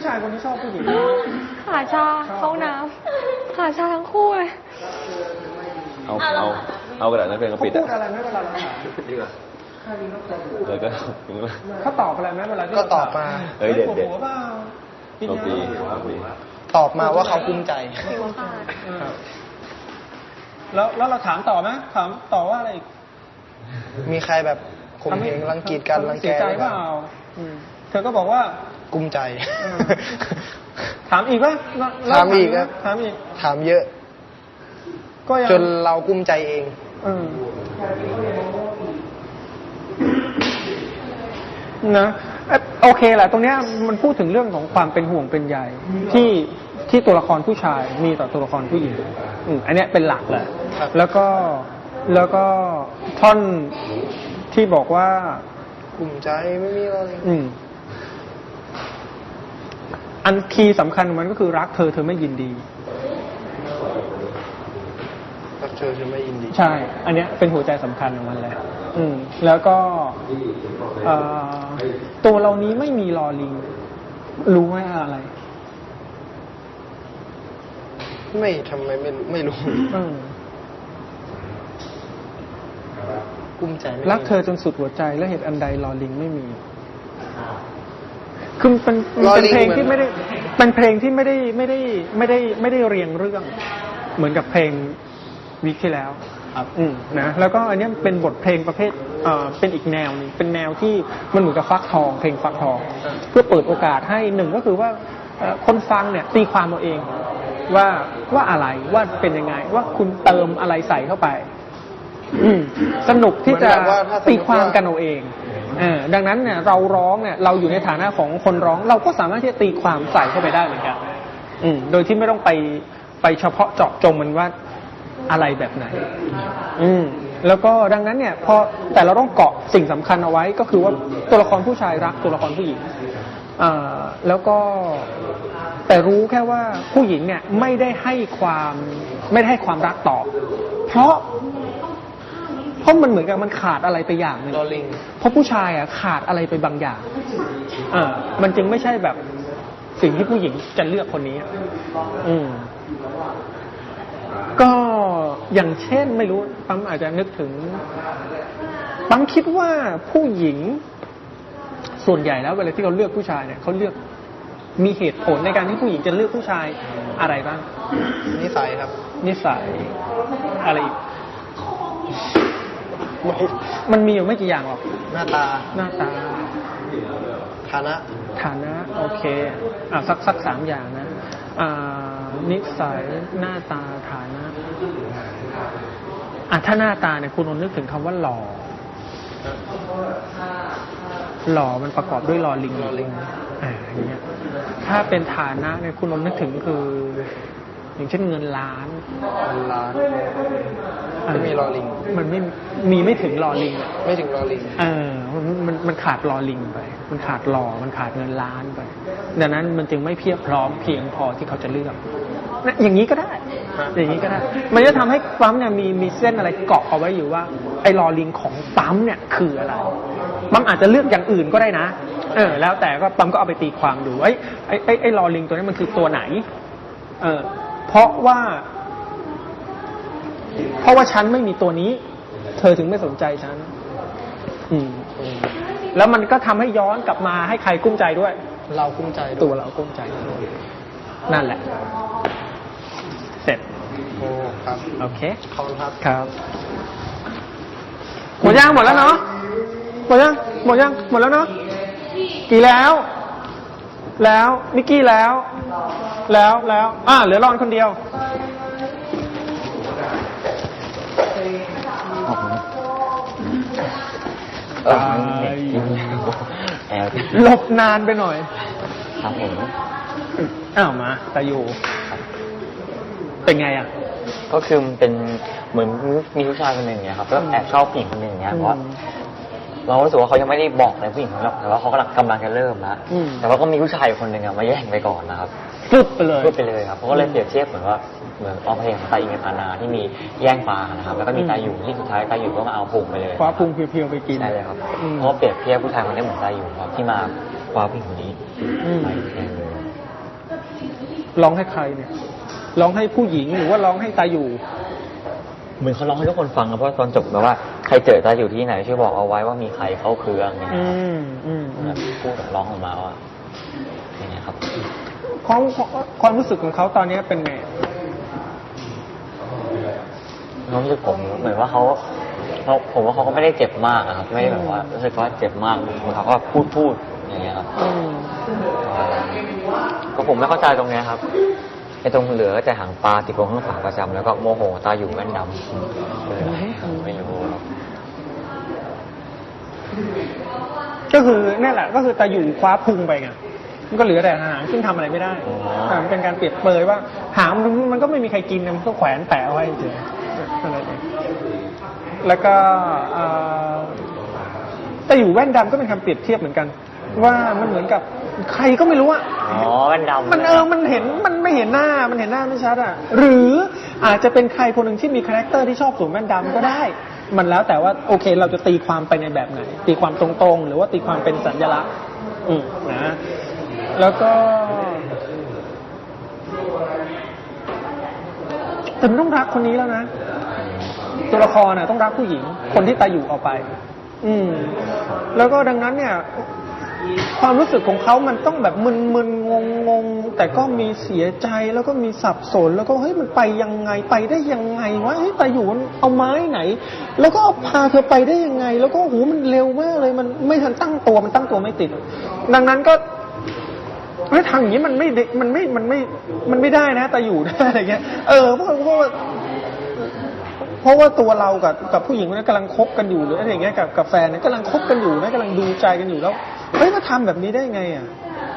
ผู้ชายคนที่ชอบผู้หญิงขาชาเข้าน้ำขาชาทั้งคู่เลยเอาเอาเอากระดาษนักเรียนเขามาปิดพูอะดอะไรไหมเวลาเราถามแล้วก็เขาตอบอะไรไหมเวลาที่ก็ตอบมาเฮ้ยเด็ดเด็ด หัวเปล่ากินโชคดียาโชคดีตอบมาว่าเขาภูมิใจเออแล้วแล้วเราถามต่อไหมถามต่อว่าอะไรอีกมีใครแบบข่มเหงรังกีดกันรังแกเสียใจหรือเปเปล่าล่าอืมเธอก็บอกว่า กุมใจเออถามอีกปะแล้วถามอีกครับ ถามอีก ถามเยอะ ก็ยังจนเรากุ้มใจเองเออนะเอ่อโอเคแหละตรงเนี้ยมันพูดถึงเรื่องของความเป็นห่วงเป็นใยที่ที่ตัวละครผู้ชายมีต่อตัวละครผู้หญิงอืมอันเนี้ยเป็นหลักแหละครับแล้วก็แล้วก็ท่อนที่บอกว่ากุมใจไม่มีอะไรอืม อันคีย์สำคัญของมันก็คือรักเธอเธอไม่ยินดี รักเธอจะไม่ยินดีใช่ อันเนี้ยเป็นหัวใจสำคัญของมันเลยอืม แล้วก็เอ่อตัวเรานี้ไม่มีลอลิง รู้ไหมอะไร ไม่ทำไมไม่รู้ไม่รู้เออกุ้มใจไม่มีรักเธอจนสุดหัวใจและเหตุอันใดลอลิงไม่มี คือมันเป็นมันเป็นเพลงที่ไม่ได้เป็นเพลงที่ไม่ได้ไม่ได้ไม่ได้ไม่ได้เรียงเรื่อง เหมือนกับเพลงวีคที่แล้ว ครับ อืมนะแล้วก็อันเนี้ยเป็นบทเพลงประเภทเอ่อเป็นอีกแนวหนึงเป็นแนวที่มันเหมือนกับฟักทองเพลงฟักทองเพื่อเปิดโอกาสให้หนึ่งก็คือว่าเอ่อคนฟังเนี่ยตีความเอาเองว่าว่าอะไรว่าเป็นยังไง ว่าคุณเติมอะไรใส่เข้าไป อืมสนุกที่จะเหมือนแบบว่าถ้าสมมุติว่า ตีความกันเอาเองเออ ดังนั้นเนี่ยเราร้องเนี่ยเราอยู่ในฐานะของคนร้อง เราก็สามารถที่จะตีความใส่เข้าไปได้เหมือนกันอืโดยที่ไม่ต้องไปไปเฉพาะเจาะจงมันว่าอะไรแบบไหน อืม แล้วก็ดังนั้นเนี่ยพอแต่เราต้องเกาะสิ่งสำคัญเอาไว้ก็คือว่าตัวละครผู้ชายรักตัวละครผู้หญิงอ่าแล้วก็แต่รู้แค่ว่าผู้หญิงเนี่ยไม่ได้ให้ความไม่ได้ให้ความรักตอบเพราะ ราะมันเหมือนกับมันขาดอะไรไปอย่างหนึ่งลอลิงเพราะผู้ชายอะขาดอะไรไปบางอย่างอ่ามันจึงไม่ใช่แบบสิ่งที่ผู้หญิงจะเลือกคนนี้อืมก็อย่างเช่นไม่รู้ปั๊มอาจจะนึกถึงปั๊มคิดว่าผู้หญิงส่วนใหญ่แล้วเวลาที่เขาเลือกผู้ชายเนี่ยเขาเลือกมีเหตุผลในการที่ผู้หญิงจะเลือกผู้ชายอะไรบ้าง นิสัยครับ นิสัยอะไรอีก มันมีอยู่ไม่กี่อย่างหรอก หน้าตา หน้าตา ฐานะ ฐานะ โอเค อะสักสักสามอย่างนะ อ่า นิสัย หน้าตา ฐานะ อะถ้าหน้าตาเนี่ยคุณนนท์นึกถึงคำว่าหล่อ หล่อมันประกอบด้วยลอลิงลอลิง อ่าอย่างเงี้ย ถ้าเป็นฐานะเนี่ยคุณนนท์นึกถึงคือ อย่างเช่นเงินล้านพันล้านไม่มีลอลิง มันไม่มีไม่ถึงลอลิงอะไม่ถึงลอลิง เออมันมันมันขาดลอลิงไป มันขาดหล่อมันขาดเงินล้านไปดังนั้นมันจึงไม่เพียบพร้อมเพียงพอที่เขาจะเลือกนะอย่างนี้ก็ได้ฮะอย่างนี้ก็ได้ มันจะทำให้ปั๊มเนี่ยมีมีเส้นอะไรเกาะเอาไว้อยู่ว่า ไอ้ลอลิงของปั๊มเนี่ยคืออะไรปั๊มอาจจะเลือกอย่างอื่นก็ได้นะ เออ แล้วแต่ก็ปั๊มก็เอาไปตีความดูไอ้ไอ้ไอ้ไอ้ลอลิงตัวนี้มันคือตัวไหน เออ เพราะว่า เพราะว่าฉันไม่มีตัวนี้ เธอถึงไม่สนใจฉัน อืม แล้วมันก็ทำให้ย้อนกลับมาให้ใครกุ้มใจด้วย เรากุ้มใจตัด้ววยเรากุ้มใจด้วยนั่นแหละ เสร็จโอ้ครับ โอเค ขอบคุณครับ ครับหมดยังหมดแล้วเนาะหมดยังหมดยังหมดแล้วเนาะกี่แล้ว แล้วนิกกี้แล้ว แล้วแล้ว อ่าเหลือรอนคนเดียวเออแอร์หลบนานไปหน่อย ครับผม อ้าวมาตาอยู่ เป็นไงอะ ก็คือมันเป็นเหมือนมีผู้ชายคนหนึ่งเนี่ยครับก็แอบชอบผู้หญิงคนหนึ่งเนี่ยเพราะว่า เรารู้สึกว่าเขายังไม่ได้บอกอะไรผู้หญิงคนนั้นหรอกแต่ว่าเขากำลังกำลังจะเริ่มแล้วอืม แต่ว่าก็มีผู้ชายคนหนึ่งอะมาแย่งไปก่อนนะครับ ฟึบไปเลย พูดไปเลยครับเขาก็เลยเปรียบเทียบเหมือนว่าเหมือนเอาเพลงของตาอิงกับตานาที่มีแย่งปลานะครับ แล้วก็มีตาอยู่ที่สุดท้ายตาอยู่ก็มาเอาพุงไปเลยคว้าพุงเพียวๆไปกิน ใช่เลยครับอืม เพราะว่าเปรียบเทียบผู้ชายคนนี้เหมือนตาอยู่ครับที่มาคว้าผู้หญิงคนนี้อืมไปแทนเลยร้องให้ใครเนี่ย ร้องให้ผู้หญิงหรือว่าร้องให้ตาอยู่ เหมือนเขาร้องให้ทุกคนฟังนะเพราะตอนจบแบบว่าใครเจอตาอยู่ที่ไหนช่วยบอกเอาไว้ว่ามีใครเข้าเครื่องเนี่ยอืมอืมอืแบมบพูดแบบร้องออกมาว่าอย่างเงี้ยครับความความรู้สึกของเขาตอนนี้เป็นไงความรู้สึกผมเหมือนว่าเขาเขาผมว่าเขาก็ไม่ได้เจ็บมากอะครับ ไม่ได้แบบว่ารู้สึกว่าเจ็บมากเหมือนเขาก็พูดพูดอย่างเงี้ยครับ อืมก็ผมไม่เข้าใจตรงเนี้ยครับไอ้ตรงเหลือแต่หางปลาติดลงข้างฝาประจำแล้วก็โมโหตาอยู่แว่นดำคืออะไรไม่รู้ครับ ก็คือนั่นแหละ ก็คือตาอยู่คว้าพุงไปไงมันก็เหลือแต่หางซึ่งทำอะไรไม่ได้อ่ามันเป็นการเปรียบเปรยว่า หางมันมันก็ไม่มีใครกินนะมันก็แขวนแปะเอาไว้เฉยๆอะไรเองแล้วก็เอ่อแต่อยู่แว่นดำก็เป็นคำเปรียบเทียบเหมือนกัน ว่ามันเหมือนกับใครก็ไม่รู้อะอ๋อแว่นดำมันเออมันเห็นมันไม่เห็นหน้า มันเห็นหน้าไม่ชัดอะหรืออาจจะเป็นใครคนหนึ่งที่มีคาแรคเตอร์ที่ชอบสวมแว่นดำก็ได้ มันแล้วแต่ว่าโอเค เราจะตีความไปในแบบไหน ตีความตรงๆ หรือว่าตีความเป็นสัญลักษณ์ อืมนะแล้วก็แต่ต้องรักคนนี้แล้วนะตัวละครน่ะต้องรักผู้หญิง คนที่ตายอยู่ออกไป อืม แล้วก็ดังนั้นเนี่ย ความรู้สึกของเขามันต้องแบบมึนๆงงๆแต่ก็มีเสียใจแล้วก็มีสับสน แล้วก็เฮ้ยมันไปยังไงไปได้ยังไงวะเฮ้ยตาอยู่มันเอาไม้ไหน แล้วก็พาเธอไปได้ยังไง แล้วก็โอ้โหมันเร็วมากเลยมันไม่ทันตั้งตัวมันตั้งตัวไม่ติด ดังนั้นก็เฮ้ยทำอย่างนี้มันไม่ได้มันไม่มันไม่มันไม่ได้นะตาอยู่นะอะไรเงี้ยเออเพราะเพราะว่าเพราะว่าตัวเรากับกับผู้หญิงคนนั้นกำลังคบกันอยู่หรืออะไรอย่างเงี้ยกับกับแฟนเนี่ยกำลังคบกันอยู่นะกำลังดูใจกันอยู่แล้ว เฮ้ยมาทำแบบนี้ได้ไงอะ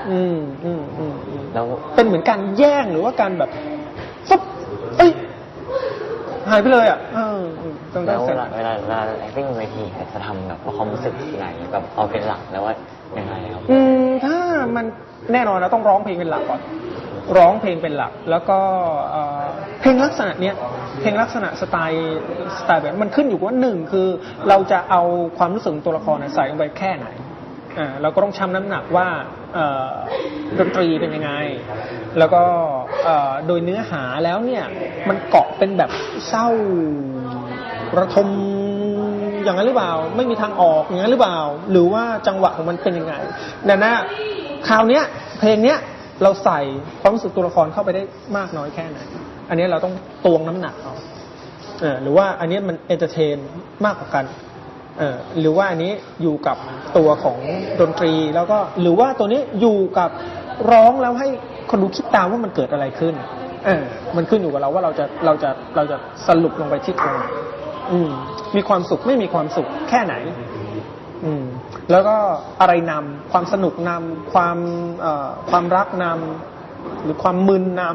อืมอืมอืมอืมแล้ว เป็นเหมือนการแย่งหรือว่าการแบบฟุบเอ้ยหายไปเลยอะเอออืมตรงนั้แล้นวเสเวร็จ ลาเวลาเวลา acting บนเวทีจะทำแบบว่าความรู้สึกไหนแบบเอาเป็นหลักแล้วว่ายังไงครับ อืมถ้ามันแน่นอนนะต้องร้องเพลงเป็นหลักก่อนร้องเพลงเป็นหลัก แล้วก็เอ่อเพลงลักษณะเนี้ยเพลงลักษณะสไตล์สไตล์แบบมันขึ้นอยู่กับว่าหนึ่งคือเราจะเอาความรู้สึกของตัวละครน่ะใส่ลงไปแค่ไหนอ่า เราก็ต้องชั่งน้ำหนักว่าดนตรีเป็นยังไง แล้วก็โดยเนื้อหาแล้วเนี่ย มันเกาะเป็นแบบเศร้าระทมอย่างนั้นหรือเปล่า ไม่มีทางออกอย่างนั้นหรือเปล่า หรือว่าจังหวะของมันเป็นยังไงดังนั้นคราวเนี้ยเพลงเนี้ยเราใส่ความรู้สึกตัวละครเข้าไปได้มากน้อยแค่ไหน อันนี้เราต้องตวงน้ำหนักเอาเออหรือว่าอันนี้มันเอนเตอร์เทนมากกว่ากัน หรือว่าอันนี้อยู่กับตัวของดนตรี แล้วก็หรือว่าตัวนี้อยู่กับร้องแล้วให้คนดูคิดตามว่ามันเกิดอะไรขึ้นเออมันขึ้นอยู่กับเราว่าเราจะเราจะเราจะสรุปลงไปที่ตรงไหนมมีความสุขไม่มีความสุขแค่ไหน อืม แล้วก็อะไรนำความสนุกนำความความรักนำหรือความมึนนำ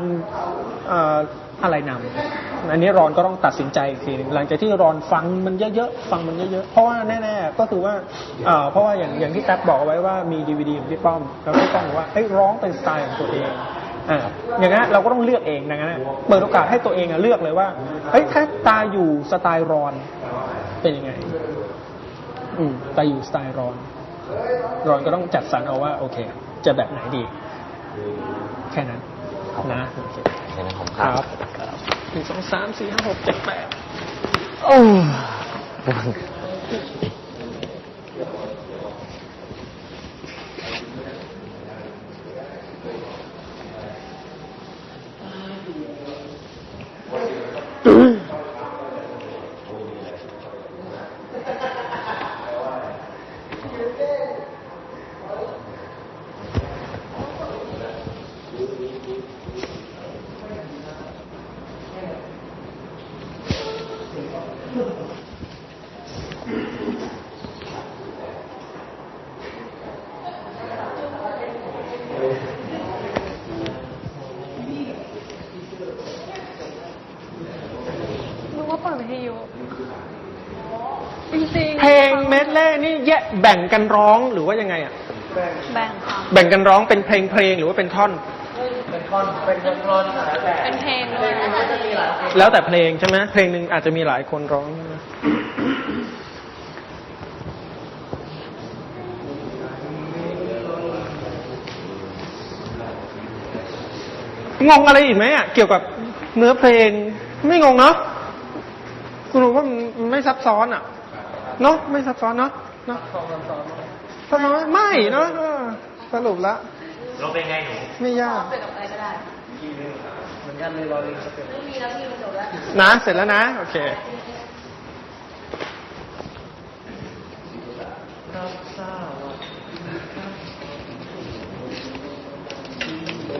อะไรนำอันนี้รอนก็ต้องตัดสินใจอีกทีหนึงหลังจากที่รอนฟังมันเยอะๆฟังมันเยอะๆเพราะว่าแน่ๆก็คือว่าเพราะว่าอย่างอย่างที่แท็บบอกเอาไว้ว่ามีดีวดีของพี่ป้อมแล้วพี่ป้อมบอกว่าเอ้ยร้องเป็นสไตล์ของตัวเองอ่าอย่างนั้นเราก็ต้องเลือกเองดังนั้นเปิดโอกาสให้ตัวเองเลือกเลยว่าเฮ้ยถ้าตาอยู่สไตล์รอนเป็นยังไง อืมตาอยู่สไตล์รอน รอนก็ต้องจัดสรรเอาว่า โอเค จะแบบไหนดี แค่นั้น นะโอเคใช่ไหมผมครับ หนึ่งสองสามสี่ห้าหกเจ็ดแปดโอ้ เปิดวิทยุจริงๆเพลงเมดเล่นี่แยกแบ่งกันร้องหรือว่ายังไงอะ แบ่งค่ะแบ่งกันร้องเป็นเพลงเพลงหรือว่าเป็นท่อน เป็นเพลงเลยแล้วแต่เพลงใช่ไหมเพลงหนึ่งอาจจะมีหลายคนร้องงงอะไรอีกไหมอะเกี่ยวกับเนื้อเพลงไม่งงเนาะ คุณรู้ว่ามันมันไม่ซับซ้อนอะเนาะไม่ซับซ้อนเนาะเนาะซับซ้อนไหมไม่เนาะเออสรุปละเราเป็นไงหนูไม่ยากเปิดกับอะไรก็ได้นะเสร็จแล้วนะ โอเคเ